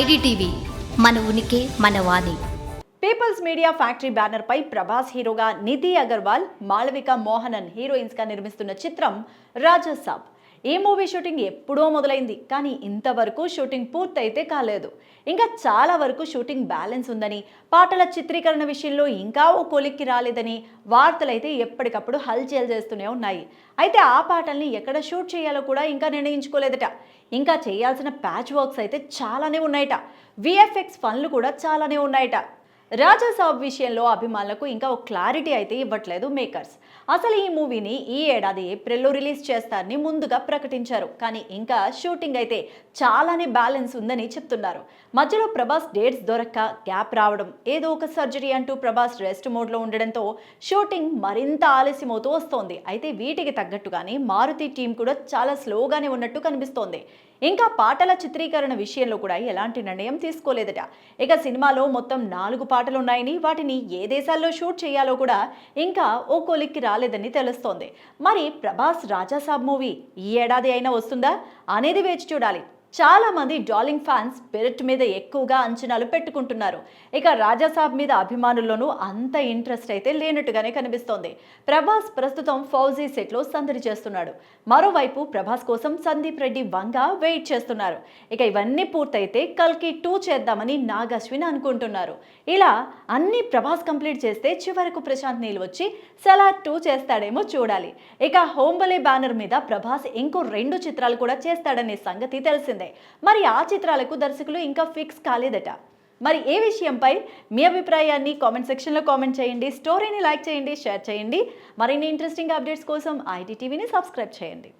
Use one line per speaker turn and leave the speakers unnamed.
IDTV మన ఉనికి మన వాణి.
పీపుల్స్ మీడియా ఫ్యాక్టరీ బ్యానర్ పై ప్రభాస్ హీరోగా నిధి అగర్వాల్ మాళవిక మోహనన్ హీరోయిన్స్గా నిర్మిస్తున్న చిత్రం రాజసాబ్. ఈ మూవీ షూటింగ్ ఎప్పుడో మొదలైంది కానీ ఇంతవరకు షూటింగ్ పూర్తయితే కాలేదు. ఇంకా చాలా వరకు షూటింగ్ బ్యాలెన్స్ ఉందని పాటల చిత్రీకరణ విషయంలో ఇంకా ఓ కొలిక్కి రాలేదని వార్తలైతే ఎప్పటికప్పుడు హల్చల్ చేస్తూనే ఉన్నాయి. అయితే ఆ పాటల్ని ఎక్కడ షూట్ చేయాలో కూడా ఇంకా నిర్ణయించుకోలేదట. ఇంకా చేయాల్సిన ప్యాచ్ వర్క్స్ అయితే చాలానే ఉన్నాయట. విఎఫ్ఎక్స్ పనులు కూడా చాలానే ఉన్నాయట. రాజా సాబ్ విషయంలో అభిమానులకు ఇంకా ఒక క్లారిటీ అయితే ఇవ్వట్లేదు మేకర్స్. అసలు ఈ మూవీని ఈ ఏడాది ఏప్రిల్లో రిలీజ్ చేస్తారని ముందుగా ప్రకటించారు. కానీ ఇంకా షూటింగ్ అయితే చాలానే బ్యాలెన్స్ ఉందని చెప్తున్నారు. మధ్యలో ప్రభాస్ డేట్స్ దొరక్క గ్యాప్ రావడం ఏదో ఒక సర్జరీ అంటూ ప్రభాస్ రెస్ట్ మోడ్లో ఉండడంతో షూటింగ్ మరింత ఆలస్యమవుతూ వస్తోంది. అయితే వీటికి తగ్గట్టుగానే మారుతి టీం కూడా చాలా స్లోగానే ఉన్నట్టు కనిపిస్తోంది. ఇంకా పాటల చిత్రీకరణ విషయంలో కూడా ఎలాంటి నిర్ణయం తీసుకోలేదట. ఇక సినిమాలో మొత్తం నాలుగు పాటలు ఉన్నాయని వాటిని ఏ దేశాల్లో షూట్ చేయాలో కూడా ఇంకా ఓ కొలిక్కి రాలేదని తెలుస్తోంది. మరి ప్రభాస్ రాజాసాబ్ మూవీ ఈ ఏడాది అయినా వస్తుందా? అనేది వేచి చూడాలి. చాలా మంది డార్లింగ్ ఫ్యాన్స్ పెరట్ మీద ఎక్కువగా అంచనాలు పెట్టుకుంటున్నారు. ఇక రాజాసాబ్ మీద అభిమానుల్లోనూ అంత ఇంట్రెస్ట్ అయితే లేనట్టుగానే కనిపిస్తోంది. ప్రభాస్ ప్రస్తుతం ఫౌజీ సెట్లో సందడి చేస్తున్నాడు. మరోవైపు ప్రభాస్ కోసం సందీప్ రెడ్డి వంగ వెయిట్ చేస్తున్నారు. ఇక ఇవన్నీ పూర్తయితే కల్కి టూ చేద్దామని నాగ్ అశ్విన్ అనుకుంటున్నారు. ఇలా అన్ని ప్రభాస్ కంప్లీట్ చేస్తే చివరకు ప్రశాంత్ నీల్ వచ్చి సలార్ టూ చేస్తాడేమో చూడాలి. ఇక హోంబలే బ్యానర్ మీద ప్రభాస్ ఇంకో రెండు చిత్రాలు కూడా చేస్తాడనే సంగతి తెలిసింది. మరి ఆ చిత్రాలకు దర్శకులు ఇంకా ఫిక్స్ కాలేదట. మరి ఏ విషయంపై మీ అభిప్రాయాన్ని కామెంట్ సెక్షన్లో కామెంట్ చేయండి. స్టోరీని లైక్ చేయండి షేర్ చేయండి. మరిన్ని ఇంట్రెస్టింగ్ అప్డేట్స్ కోసం ఐటీ టీవీని సబ్స్క్రైబ్ చేయండి.